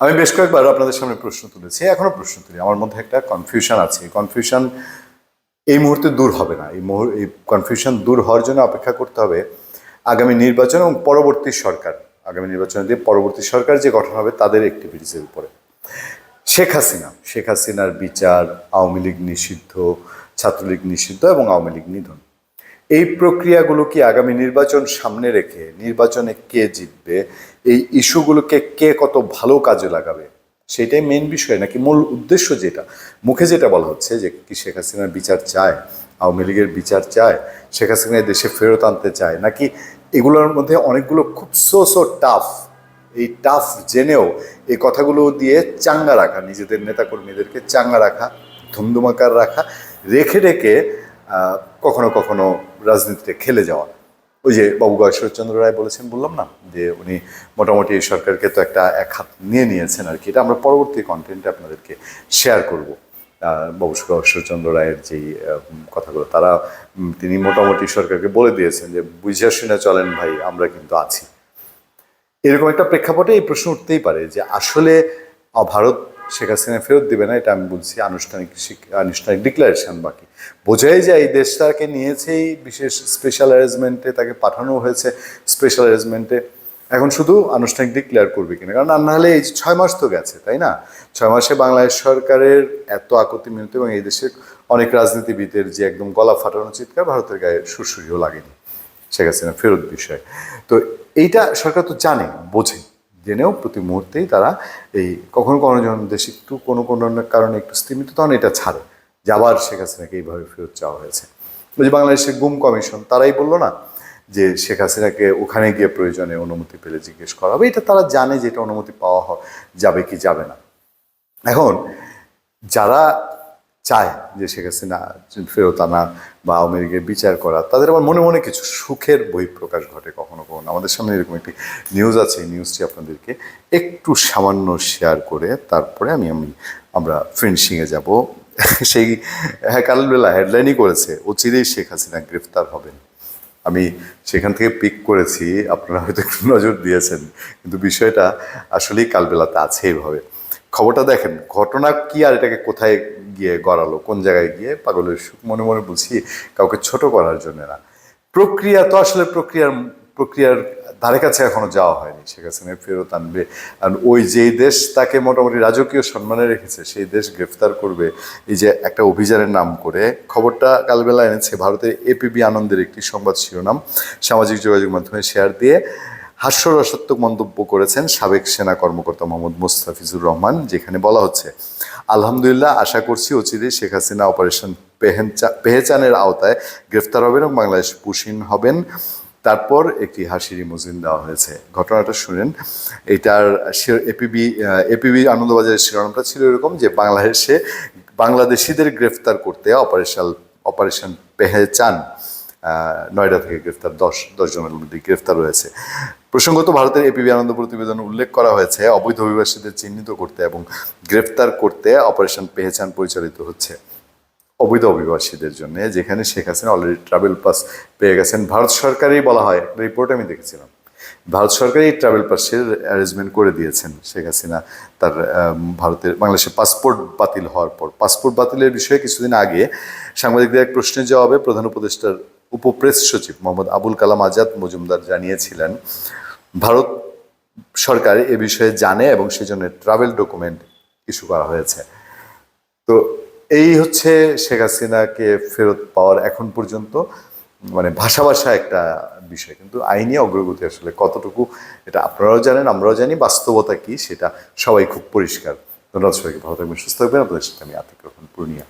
আমি বেশ কয়েকবার আপনাদের সামনে প্রশ্ন তুলেছি, এখনও প্রশ্ন তুলি। আমার মধ্যে একটা কনফিউশন আছে। কনফিউশন এই মুহূর্তে দূর হবে না। এই মুহূর এই কনফিউশন দূর হওয়ার জন্য অপেক্ষা করতে হবে আগামী নির্বাচন এবং পরবর্তী সরকার। আগামী নির্বাচনে দিয়ে পরবর্তী সরকার যে গঠন হবে তাদের অ্যাক্টিভিটিসের উপরে। শেখ হাসিনা, শেখ হাসিনার বিচার আওয়ামী লীগ নিষিদ্ধ, ছাত্রলীগ নিষিদ্ধ এবং আওয়ামী লীগ নিধন। এই প্রক্রিয়াগুলো কি আগামী নির্বাচন সামনে রেখে নির্বাচনে কে জিতবে? এই ইস্যুগুলোকে কে কত ভালো কাজে লাগাবে? সেটাই মেন বিষয়, নাকি মূল উদ্দেশ্য যেটা? মুখে যেটা বলা হচ্ছে যে কি শেখ হাসিনার বিচার চায়, আওয়ামী লীগের বিচার চায়, শেখ হাসিনা দেশে ফেরত আনতে চায়, নাকি এগুলোর মধ্যে অনেকগুলো খুব সো সো টাফ এই টাফ জেনেও এই কথাগুলো দিয়ে চাঙ্গা রাখা, নিজেদের নেতাকর্মীদেরকে চাঙ্গা রাখা, ধুমধুমাকার রাখা, রেখে রেখে কখনো কখনো রাজনীতিতে খেলে যাওয়া। ওই যে বাবু গয়েশ্বরচন্দ্র রায় বলেছেন, বললাম না? যে উনি মোটামুটি সরকারকে তো একটা এক হাত নিয়ে নিয়েছেন আর কি। এটা আমরা পরবর্তী কন্টেন্টে আপনাদেরকে শেয়ার করব। বাবু গয়েশ্বরচন্দ্র রায়ের যেই কথাগুলো, তারা তিনি মোটামুটি সরকারকে বলে দিয়েছেন যে, বুঝে শুনে চলেন ভাই, আমরা কিন্তু আছি। এরকম একটা প্রেক্ষাপটে এই প্রশ্ন উঠতেই পারে যে, আসলে ভারত শেখ হাসিনা ফেরত দিবে না, এটা আমি বলছি আনুষ্ঠানিক আনুষ্ঠানিক ডিক্লারেশন বাকি। বোঝাই যায়, এই দেশটাকে নিয়েছেই বিশেষ স্পেশাল অ্যারেঞ্জমেন্টে তাকে পাঠানো হয়েছে স্পেশাল অ্যারেঞ্জমেন্টে এখন শুধু আনুষ্ঠানিক ডিক্লেয়ার করবে কিনা? কারণ আর নাহলে এই ছয় মাস তো গেছে, তাই না? ছয় মাসে বাংলাদেশ সরকারের এত আকতি মিনতি এবং এই দেশের অনেক রাজনীতিবিদের যে একদম গলা ফাটানো চিৎকার ভারতের গায়ে সুরসুরিও লাগেনি, শেখ হাসিনা ফেরত বিষয়। তো এইটা সরকার তো জানে, বোঝে। জেনেও প্রতি মুহূর্তেই তারা এই কখনো কখনো যখন দেশ একটু কোনো কোনো কারণে একটু স্তীমিত, তখন এটা ছাড়ে। যে আবার শেখ হাসিনাকে এইভাবে ফেরত চাওয়া হয়েছে। ওই যে বাংলাদেশের গুম কমিশন, তারাই বলল না যে শেখ হাসিনাকে ওখানে গিয়ে প্রয়োজনে অনুমতি পেলে জিজ্ঞেস করা হবে। এটা তারা জানে যে এটা অনুমতি পাওয়া যাবে কি যাবে না। এখন যারা চায় যে শেখ হাসিনা ফেরত আনা বা আওয়ামী লীগের বিচার করা তাদের আবার মনে মনে কিছু সুখের বহিঃপ্রকাশ ঘটে কখনো কখনো। আমাদের সামনে এরকম একটি নিউজ আছে, এই নিউজটি আপনাদেরকে একটু সামান্য শেয়ার করে তারপরে আমি আমি, আমরা ফিনিশিংয়ে যাব। সেই হ্যাঁ কালবেলা হেডলাইনই করেছে, অচিরেই শেখ হাসিনা গ্রেফতার হবেন। আমি সেখান থেকে পিক করেছি, আপনারা হয়তো একটু নজর দিয়েছেন। কিন্তু বিষয়টা আসলেই কালবেলাতে আছে এইভাবে খবরটা দেখেন, ঘটনা কি আর এটাকে কোথায় গিয়ে গড়ালো, কোন জায়গায় গিয়ে পাগলের সুখ মনে মনে বলছি, কাউকে ছোট করার জন্য না। প্রক্রিয়া তো আসলে প্রক্রিয়ার প্রক্রিয়ার ধারে কাছে এখনও যাওয়া হয়নি। শেখ হাসিনা ফেরত আনবে। আর ওই যেই দেশ তাকে মোটামুটি রাজকীয় সম্মানে রেখেছে, সেই দেশ গ্রেফতার করবে। এই যে একটা অভিযানের নাম করে, খবরটা কালবেলা এনেছে ভারতের এপিবি আনন্দের একটি সংবাদ শিরোনাম। সামাজিক যোগাযোগ মাধ্যমে শেয়ার দিয়ে হাস্যরসাত্মক মন্তব্য করেছেন সাবেক সেনা কর্মকর্তা মোহাম্মদ মোস্তাফিজুর রহমান, যেখানে বলা হচ্ছে, আলহামদুলিল্লাহ, আশা করছি অচিরে শেখ হাসিনা অপারেশন পেহেচানের আওতায় গ্রেফতার হবেন এবং বাংলাদেশ পুশিন হবেন। তারপর একটি হাসির ইমোজিন দেওয়া হয়েছে। ঘটনাটা শুনেন, এটার এপিবি এপিবি আনন্দবাজারের শিরোনামটা ছিল এরকম যে, বাংলাদেশে, বাংলাদেশিদের গ্রেফতার করতে অপারেশন অপারেশন পেহেচান নয়ডা থেকে গ্রেফতার, দশ দশ জনের মধ্যে গ্রেফতার হয়েছে প্রসঙ্গত ভারতের এপিবি আনন্দ প্রতিবেদনে উল্লেখ করা হয়েছে, অবৈধ অভিবাসীদের চিহ্নিত করতে এবং গ্রেফতার করতে অপারেশন পেহেচান পরিচালিত হচ্ছে। অবৈধ অভিবাসীদের জন্য, যেখানে Sheikh Hasina already travel pass পেয়ে গেছেন। ভারত সরকারই বলা হয় রিপোর্ট আমি দেখেছিলাম। ভারত সরকারই ট্রাভেল পাসের অ্যারেঞ্জমেন্ট করে দিয়েছেন। শেখ হাসিনা তার ভারতের বাংলাদেশের পাসপোর্ট বাতিল হওয়ার পর পাসপোর্ট বাতিলের বিষয়ে কিছুদিন আগে সাংবাদিকদের এক প্রশ্নের জবাবে প্রধান উপদেষ্টার উপপ্রেস সচিব মোহাম্মদ আবুল কালাম আজাদ মজুমদার জানিয়েছিলেন, ভারত সরকার এ বিষয়ে জানে এবং সেজন্য ট্রাভেল ডকুমেন্ট ইস্যু করা হয়েছে। তো এই হচ্ছে শেখ হাসিনাকে ফেরত পাওয়ার এখন পর্যন্ত মানে ভাষা ভাষা একটা বিষয়। কিন্তু আইনি অগ্রগতি আসলে কতটুকু, এটা আপনারাও জানেন, আমরাও জানি, বাস্তবতা কি সেটা সবাই খুব পরিষ্কার। ধন্যবাদ সবাইকে, ভালো থাকবেন, সুস্থ থাকবেন। আপনাদের সাথে আমি আতিক রহমান, পূর্ণিয়া।